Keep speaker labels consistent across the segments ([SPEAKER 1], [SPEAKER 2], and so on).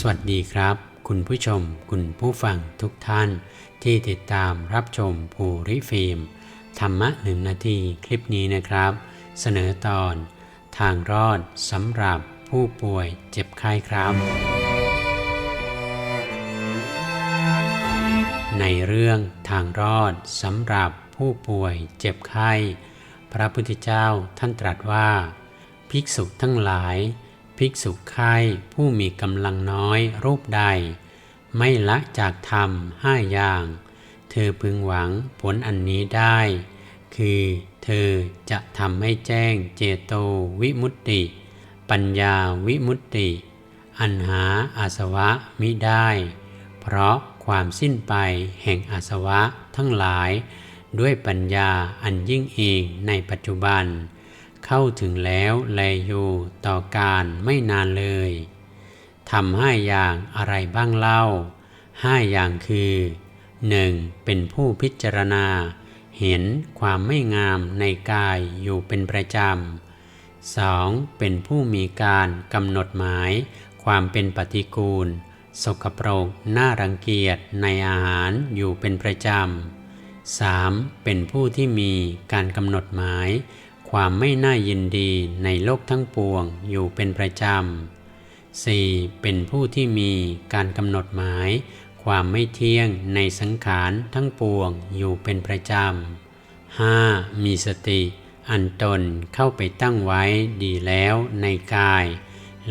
[SPEAKER 1] สวัสดีครับ คุณผู้ชม คุณผู้ฟังทุกท่าน ที่ติดตามรับชมภูริฟิล์มธรรมะหนึ่งนาทีคลิปนี้นะครับ เสนอตอน ทางรอดสำหรับผู้ป่วยเจ็บไข้ครับ ในเรื่องทางรอดสำหรับผู้ป่วยเจ็บไข้ พระพุทธเจ้าท่านตรัสว่า ภิกษุทั้งหลาย ภิกษุไข้ผู้มีกำลังน้อยรูปใด ไม่ละจากธรรมห้าอย่าง เธอพึงหวังผลอันนี้ได้ คือเธอจะทำให้แจ้งเจโตวิมุตติ ปัญญาวิมุตติ อันหาอาสวะมิได้ เพราะความสิ้นไปแห่งอาสวะทั้งหลาย ด้วยปัญญาอันยิ่งเองในปัจจุบัน เข้าถึงแล้วแลอยู่ต่อการไม่นานเลยทำห้าอย่างอะไรบ้างเล่าห้าอย่างคือ 1. เป็นผู้พิจารณา เห็นความไม่งามในกายอยู่เป็นประจำ 2. เป็นผู้มีการกำหนดหมาย ความเป็นปฏิกูล สกปรกน่ารังเกียจในอาหารอยู่เป็นประจำ 3. เป็นผู้ที่มีการกำหนดหมาย ความไม่น่ายินดีในโลกทั้งปวงอยู่เป็นประจำ 4. เป็นผู้ที่มีการกำหนดหมาย ความไม่เที่ยงในสังขารทั้งปวงอยู่เป็นประจำ 5. มีสติ อันตนเข้าไปตั้งไว้ดีแล้วในกาย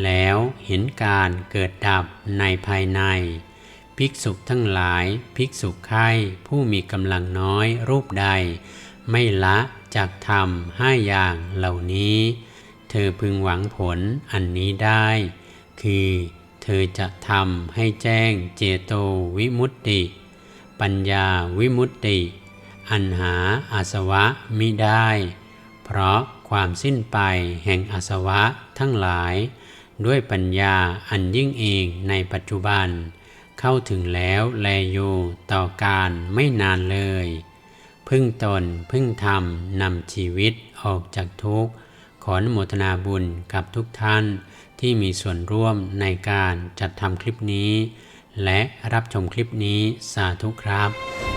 [SPEAKER 1] แล้วเห็นการเกิดดับในภายใน ภิกษุทั้งหลาย ภิกษุไข้ผู้มีกำลังน้อยรูปใด ไม่ละจากธรรมห้าอย่างเหล่านี้ เธอพึงหวังผลอันนี้ได้ คือเธอจะทำให้แจ้งเจโตวิมุตติ ปัญญาวิมุตติ อันหาอาสวะมิได้ เพราะความสิ้นไปแห่งอาสวะทั้งหลาย ด้วยปัญญาอันยิ่งเองในปัจจุบัน เข้าถึงแล้วแลอยู่ต่อการไม่นานเลย พึ่งตน พึ่งธรรมนำชีวิตออกจากทุกข์ ขออนุโมทนาบุญกับทุกท่านที่มีส่วนร่วมในการจัดทำคลิปนี้ และรับชมคลิปนี้สาธุครับ